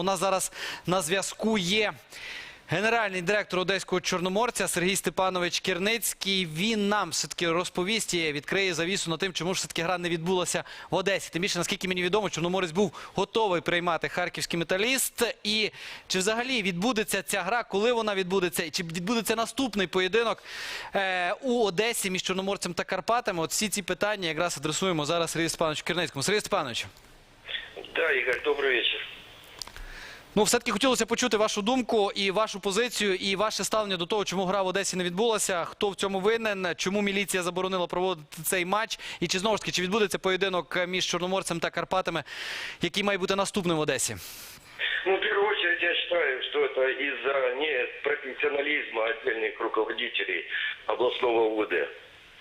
У нас зараз на зв'язку є генеральний директор одеського чорноморця Сергій Степанович Кірницький. Він нам все таки розповість і відкриє завісу над тим, чому ж все таки гра не відбулася в Одесі. Тим більше, наскільки мені відомо, чорноморець був готовий приймати харківський металіст. І чи взагалі відбудеться ця гра, коли вона відбудеться, і чи відбудеться наступний поєдинок е, у Одесі між Чорноморцем та Карпатами? От всі ці питання якраз адресуємо зараз Сергію Степановичу Кірницькому. Сергій Степанович. Да, Игорь, добрый вечер. Ну, все-таки хотілося почути вашу думку і вашу позицію, і ваше ставлення до того, чому гра в Одесі не відбулася, хто в цьому винен, чому міліція заборонила проводити цей матч, і чи знову ж таки чи відбудеться поєдинок між Чорноморцем та Карпатами, який має бути наступним в Одесі? Ну, в первую очередь, я считаю, что это из-за непрофессионализма отдельных руководителей областного УВД.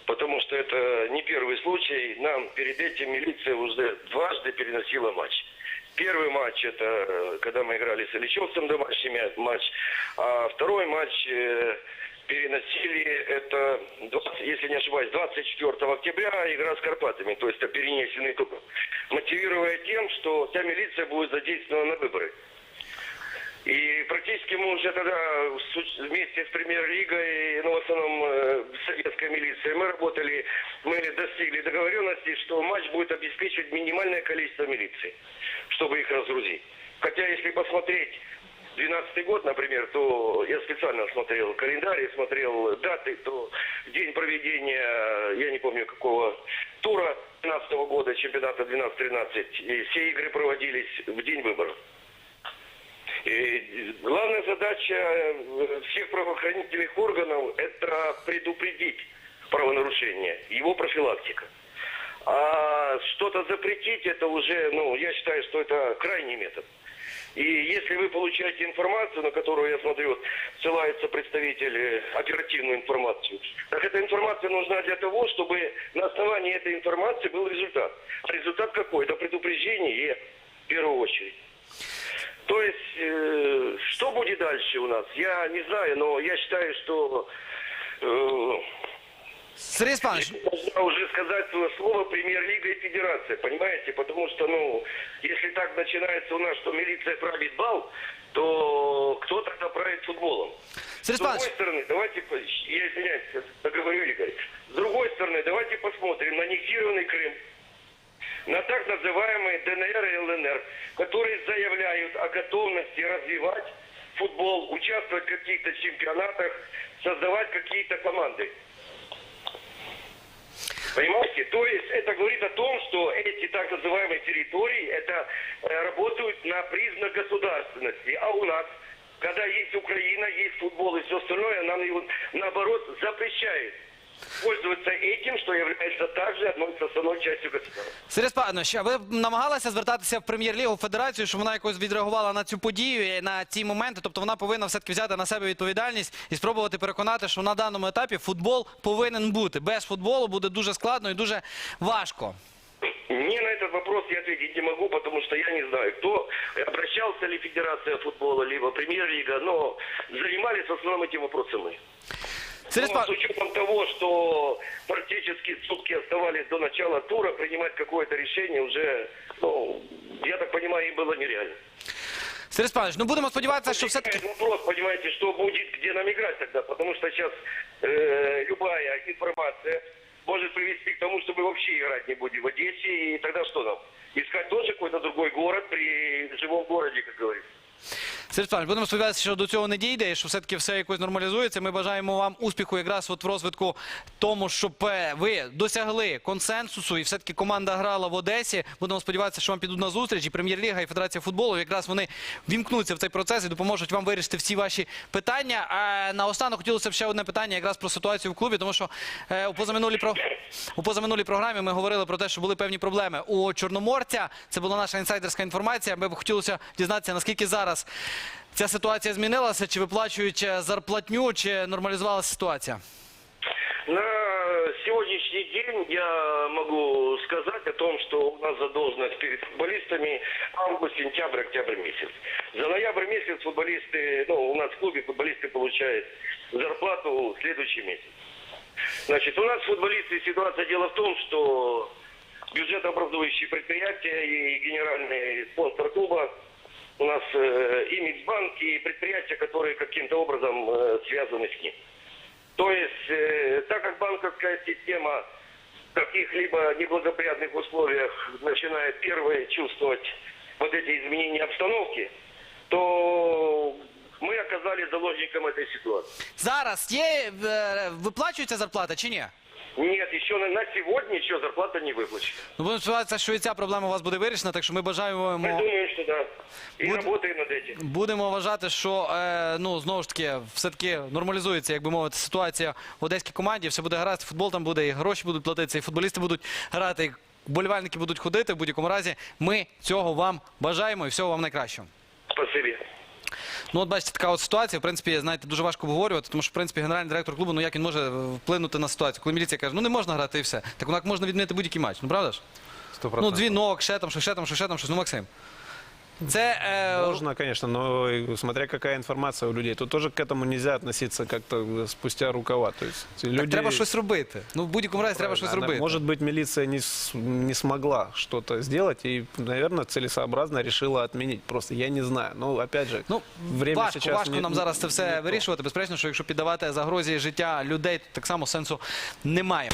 Потому что это не первый случай. Нам перед этим милиция уже дважды переносила матч. Первый матч это э, когда мы играли с Ильичевцем домашний матч, а второй матч э, переносили это, 20, если не ошибаюсь, 24 октября игра с Карпатами, то есть перенесенный тур, мотивируя тем, что вся милиция будет задействована на выборы. И практически мы уже тогда вместе с премьер-лигой, ну, в основном э, советской милицией, мы работали, мы достигли договоренности, что матч будет обеспечивать минимальное количество милиции, чтобы их разгрузить. Хотя, если посмотреть 12 год, например, то я специально смотрел календарь, и смотрел даты, то день проведения, я не помню какого тура 12 года, чемпионата 12-13, и все игры проводились в день выборов. И главная задача э, всех правоохранительных органов – это предупредить правонарушение, его профилактика. А что-то запретить – это уже, ну, я считаю, что это крайний метод. И если вы получаете информацию, на которую, я смотрю, ссылается представитель э, оперативную информацию, так эта информация нужна для того, чтобы на основании этой информации был результат. А результат какой? Это предупреждение в первую очередь. То есть, э, что будет дальше у нас, я не знаю, но я считаю, что э, Сергій Степанович, должна уже сказать свое слово премьер-лига и федерация, понимаете? Потому что, ну, если так начинается у нас, что милиция правит бал, то кто тогда правит футболом? Сергій С другой стороны, давайте, я извиняюсь, договорю, Игорь. С другой стороны, давайте посмотрим на аннексированный Крым, на так называемые ДНР и ЛНР, которые заявляют о готовности развивать футбол, участвовать в каких-то чемпионатах, создавать какие-то команды. Понимаете? То есть это говорит о том, что эти так называемые территории это э, работают на признак государственности. А у нас, когда есть Украина, есть футбол и все остальное, нам его наоборот запрещает пользоваться этим, что является также одной составной частью государства. Сергій Степанович, а ви намагалися звертатися в прем'єр-лігу в федерацію, щоб вона якось відреагувала на цю подію і на ці моменти? Тобто вона повинна все-таки взяти на себе відповідальність і спробувати переконати, що на даному етапі футбол повинен бути. Без футболу буде дуже складно і дуже важко. Мне на этот вопрос я ответить не могу, потому что я не знаю, кто обращался ли Федерация футбола, либо Премьер-лига, но занимались в основном этим вопросом мы. Сергій Ну, с учетом того, что практически сутки оставались до начала тура, принимать какое-то решение уже, ну, я так понимаю, им было нереально. Сергей Степанович, ну будемо сподіватися, що все-таки вопрос, понимаете, что будет, где нам играть тогда, потому что сейчас э, Сергій будемо сподіватися, що до цього не дійде, що все-таки все якось нормалізується. Ми бажаємо вам успіху якраз от в розвитку тому, щоб е, ви досягли консенсусу, і все-таки команда грала в Одесі. Будемо сподіватися, що вам підуть на зустріч, і прем'єр-ліга, і Федерація футболу. Якраз вони вімкнуться в цей процес і допоможуть вам вирішити всі ваші питання. А наостанок хотілося б ще одне питання якраз про ситуацію в клубі, тому що е, у позаминулій про у позаминулій програмі ми говорили про те, що були певні проблеми у Чорноморця. Це була наша інсайдерська інформація. Ми б хотілося дізнатися, наскільки зараз ця ситуація змінилася, чи виплачують е, зарплатню, чи нормалізувалася ситуація. На сегодняшний день я могу сказать о том, что у нас задолженность перед футболистами август, сентябрь, октябрь месяц. За ноябрь месяц футболисты, ну, у нас в клубе футболисты получают зарплату в следующий месяц. Значит, у нас футболисты, ситуация, дело в том, что бюджетообразующие предприятия и генеральный спонсор клуба у нас э, и Мixбанк, и предприятия, которые каким-то образом э, связаны с ним. То есть, э, так как банковская система в каких-либо неблагоприятных условиях начинает первые чувствовать вот эти изменения обстановки, то мы оказались заложником этой ситуации. Зараз є е, виплачується зарплата чи ні? Нет, еще на, на сегодня еще зарплата не выплачена. Ну, будемо сподіватися, що і ця проблема у вас буде вирішена, так що ми бажаємо. Мы думаем, что да. И Вот- работаем над этим. Будемо вважати, що е, ну знову ж таки все-таки нормалізується, як би мовити, ситуація в одеській команді. Все буде гаразд, футбол там буде, і гроші будуть платитися, і футболісти будуть грати, і болівальники будуть ходити. В будь-якому разі ми цього вам бажаємо і всього вам найкращого. Спасибо. Ну, от бачите, така от ситуація. В принципі, знаєте, дуже важко обговорювати, тому що в принципі генеральний директор клубу, ну як він може е, вплинути на ситуацію, коли міліція каже, ну не можна грати і все. Так вона можна відмінити будь-який матч. Ну правда ж? Сто Ну, процентов. дзвінок, ще там, ще там, ще там, щось. Ну, Максим. Це е, Можно, конечно, но смотря какая информация у людей, то тоже к этому нельзя относиться как-то спустя рукава. То есть так люди... треба щось робити. Ну, в будь-якому разі треба щось робити. Может быть, милиция не, с- не смогла что-то сделать и, наверное, целесообразно решила отменить. Просто я не знаю. Но, опять же, Ну, время важко, сейчас важко не- нам зараз це не все то. вирішувати. Безперечно, що якщо піддавати загрозі життя людей, то так само сенсу немає.